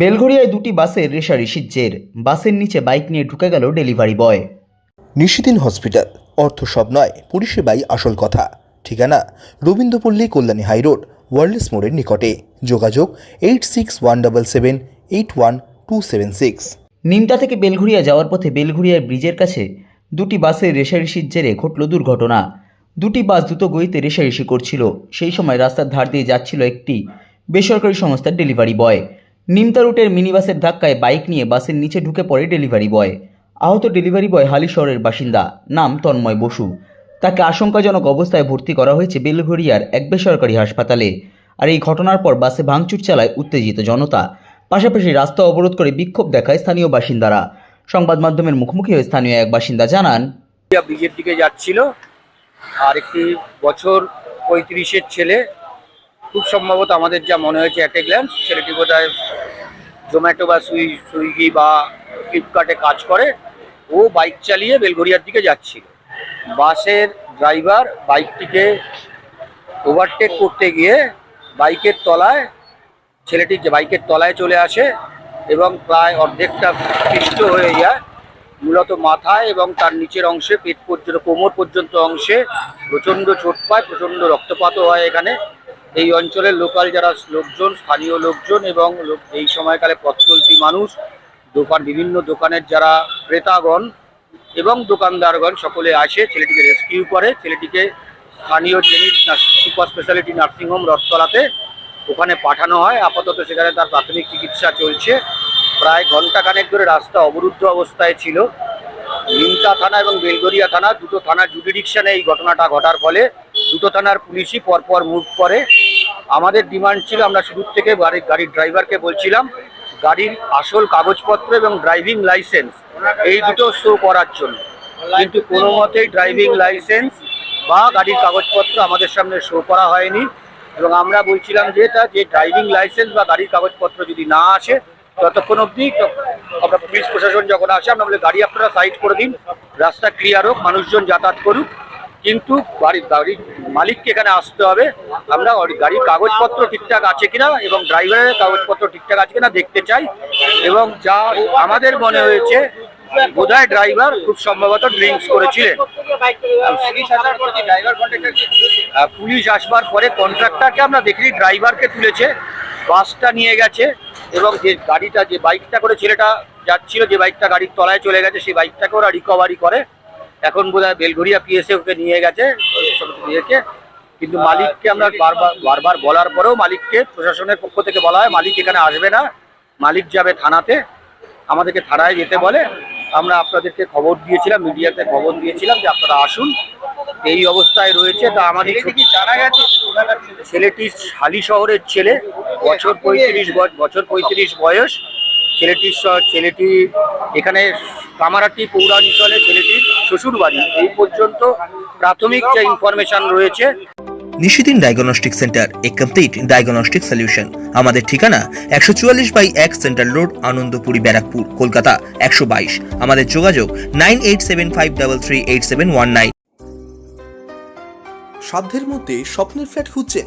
বেলঘরিয়ায় দুটি বাসের রেশারেশির জের। বাসের নিচে বাইক নিয়ে ঢুকে গেল ডেলিভারি বয়। নিশিদিন হসপিটাল। অর্থ সব নয় পরিষেবাই আসল কথা। ঠিকানা রবীন্দ্রপল্লী কল্যাণী হাইরোড ওয়ার্ল্ডস মোড়ের নিকটে। যোগাযোগ eight six one double seven eight one two seven six. Nimta থেকে বেলঘুরিয়া যাওয়ার পথে বেলঘুরিয়ার ব্রিজের কাছে দুটি বাসের রেশারেশির জেরে ঘটল দুর্ঘটনা। দুটি বাস দ্রুত গতিতে রেশারেশি করছিল। সেই সময় রাস্তার ধার দিয়ে যাচ্ছিল একটি বেসরকারি সংস্থার ডেলিভারি বয়। নিমতা রুটের মিনিবাসের ধাক্কায় বাইক নিয়ে বাসের নিচে ঢুকে পড়ে ডেলিভারি বয়। আহত ডেলিভারি বয় হালি শহরের বাসিন্দা, নাম তন্ময় বসু। তাকে আশঙ্কাজনক অবস্থায় ভর্তি করা হয়েছে বেলঘরিয়ার এক বেসরকারি হাসপাতালে। আর এই ঘটনার পর বাসে ভাঙচুর চালায় উত্তেজিত জনতা। পাশাপাশি রাস্তা অবরোধ করে বিক্ষোভ দেখায় স্থানীয় বাসিন্দারা। সংবাদ মাধ্যমের মুখোমুখি হয়ে স্থানীয় এক বাসিন্দা জানান ব্রিজের দিকে যাচ্ছিল। আর একটি বছর পঁয়ত্রিশের ছেলে, খুব সম্ভবত আমাদের যা মনে হয়েছে একটা গ্ল্যান্স ছেলেটি বোধহয় জোম্যাটো বা সুই, সুইগি বা ফ্লিপকার্টে কাজ করে, ও বাইক চালিয়ে বেলঘরিয়ার দিকে যাচ্ছিল। বাসের ড্রাইভার বাইকটিকে ওভারটেক করতে গিয়ে বাইকের তলায়, ছেলেটি বাইকের তলায় চলে আসে এবং প্রায় অর্ধেকটা পিষ্ট হয়ে যায়। মূলত মাথায় এবং তার নিচের অংশে পেট পর্যন্ত কোমর পর্যন্ত অংশে প্রচণ্ড চোট পায়, প্রচণ্ড রক্তপাতও হয় এখানে। এই অঞ্চলের লোকাল যারা লোকজন, স্থানীয় লোকজন এবং এই সময়কালে পথ চলতি মানুষ, দোকান বিভিন্ন দোকানের যারা ক্রেতাগণ এবং দোকানদারগণ সকলে আসে, ছেলেটিকে রেস্কিউ করে। ছেলেটিকে স্থানীয় Zenith super speciality nursing home রথতলাতে ওখানে পাঠানো হয়। আপাতত সেখানে তার প্রাথমিক চিকিৎসা চলছে। প্রায় ঘন্টাখানেক ধরে রাস্তা অবরুদ্ধ অবস্থায় ছিল। নিমতা থানা এবং বেলগরিয়া থানা দুটো থানার জুডিডিকশনে এই ঘটনাটা ঘটার ফলে দুটো থানার পুলিশই পরপর মুভ করে। আমাদের ডিমান্ড ছিল, আমরা শুরু থেকে গাড়ির গাড়ির ড্রাইভারকে বলছিলাম, গাড়ির আসল কাগজপত্র এবং ড্রাইভিং লাইসেন্স, এই দুটো শো করার জন্য। কিন্তু কোনো মতেই ড্রাইভিং লাইসেন্স বা গাড়ির কাগজপত্র আমাদের সামনে শো করা হয়নি। এবং আমরা বলছিলাম যে এটা যে ড্রাইভিং লাইসেন্স বা গাড়ির কাগজপত্র যদি না আসে, ততক্ষণ অবধি আমরা পুলিশ প্রশাসন যখন আসে, আমরা বলি, গাড়ি আপনারা সাইড করে দিন, রাস্তা ক্লিয়ার হোক, মানুষজন যাতায়াত করুক। কিন্তু বাড়ির গাড়ির মালিককে এখানে আসতে হবে। আমরা গাড়ির কাগজপত্র ঠিকঠাক আছে কিনা এবং ড্রাইভারের কাগজপত্র ঠিকঠাক আছে কিনা দেখতে চাই এবং যা আমাদের মনে হয়েছে বোধহয় ড্রাইভার খুব সম্ভবত ড্রিঙ্কস করেছিলেন। পুলিশ আসবার পরে কন্ট্রাক্টরকে আমরা দেখিনি ড্রাইভারকে তুলেছে বাসটা নিয়ে গেছে এবং যে গাড়িটা যে বাইকটা করে ছেলেটা যাচ্ছিল যে বাইকটা গাড়ির তলায় চলে গেছে সেই বাইকটাকে ওরা রিকভারি করে। এখন বোধহয় বেলঘরিয়া পিএসএ ওকে নিয়ে গেছে ইয়েকে কিন্তু মালিককে আমরা বারবার বারবার বলার পরেও মালিককে প্রশাসনের পক্ষ থেকে বলা হয় মালিক এখানে আসবে না মালিক যাবে থানাতে আমাদেরকে থানায় যেতে বলে। আমরা আপনাদেরকে খবর দিয়েছিলাম মিডিয়াতে খবর দিয়েছিলাম যে আপনারা আসুন। এই অবস্থায় রয়েছে তা আমাদের জানা গেছে ছেলেটি হালি শহরের ছেলে বছর পঁয়ত্রিশ বছর পঁয়ত্রিশ বয়স। ছেলেটির ছেলেটি এখানে কামারাটি পৌরাঞ্চলে ছেলেটির শ্বশুর বাড়ি এই পর্যন্ত প্রাথমিক যে ইনফরমেশন রয়েছে Nishidin diagnostic centre a complete diagnostic solution আমাদের ঠিকানা একশো চুয়াল্লিশ বাই এক সেন্ট্রাল রোড আনন্দপুরি ব্যারাকপুর কলকাতা একশো বাইশ। আমাদের যোগাযোগ nine eight seven five double three eight seven one nine. সাধ্যের মধ্যে স্বপ্নের ফ্ল্যাট খুঁজছেন